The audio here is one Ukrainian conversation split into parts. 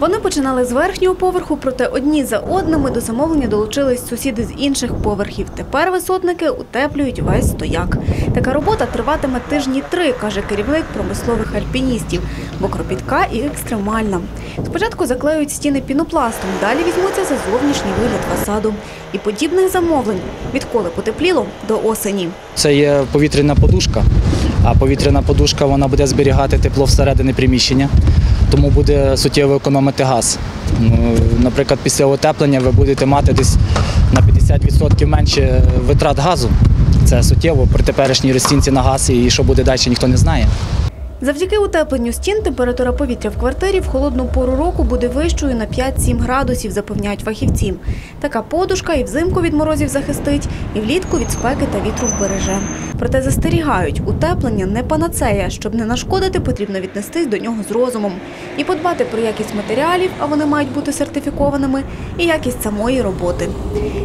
Вони починали з верхнього поверху, проте одні за одними до замовлення долучились сусіди з інших поверхів. Тепер висотники утеплюють весь стояк. Така робота триватиме тижні три, каже керівник промислових альпіністів, бо кропітка і екстремальна. Спочатку заклеюють стіни пінопластом, далі візьмуться за зовнішній вигляд фасаду. І подібних замовлень відколи потепліло до осені. Це є повітряна подушка, а повітряна подушка вона буде зберігати тепло всередині приміщення, тому буде суттєво економити газ. Ну, Наприклад, після утеплення ви будете мати десь на 50% менше витрат газу. Це суттєво при теперішній розцінці на газ і що буде далі, ніхто не знає. Завдяки утепленню стін температура повітря в квартирі в холодну пору року буде вищою на 5-7 градусів, запевняють фахівці. Така подушка і взимку від морозів захистить, і влітку від спеки та вітру вбереже. Проте застерігають, утеплення не панацея. Щоб не нашкодити, потрібно віднестись до нього з розумом і подбати про якість матеріалів, а вони мають бути сертифікованими, і якість самої роботи.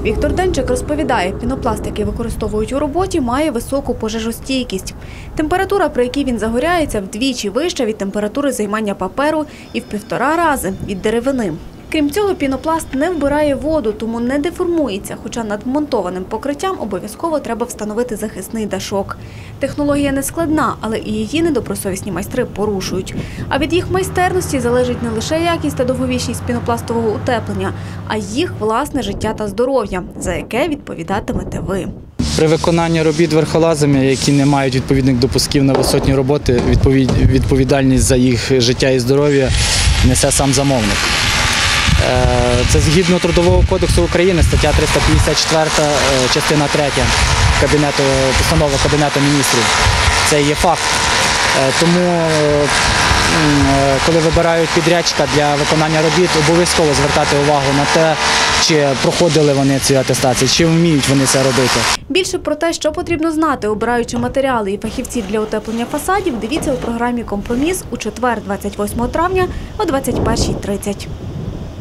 Віктор Денчик розповідає, пінопласт, який використовують у роботі, має високу пожежостійкість. Температура, при якій він загоряється, вдвічі вища від температури займання паперу і в півтора рази від деревини. Крім цього, пінопласт не вбирає воду, тому не деформується, хоча над вмонтованим покриттям обов'язково треба встановити захисний дашок. Технологія не складна, але і її недобросовісні майстри порушують. А від їх майстерності залежить не лише якість та довговічність пінопластового утеплення, а їх власне життя та здоров'я, за яке відповідатимете ви. При виконанні робіт верхолазами, які не мають відповідних допусків на висотні роботи, відповідальність за їх життя і здоров'я несе сам замовник. Е, Це згідно Трудового кодексу України, стаття 354, е, частина 3 Кабінету, постанова Кабінету міністрів. Це є факт. Е, Тому, коли вибирають підрядчика для виконання робіт, обов'язково звертати увагу на те, чи проходили вони цю атестацію, чи вміють вони це робити. Більше про те, що потрібно знати, обираючи матеріали і фахівців для утеплення фасадів, дивіться у програмі Компроміс у четвер, 28 травня о 21.30.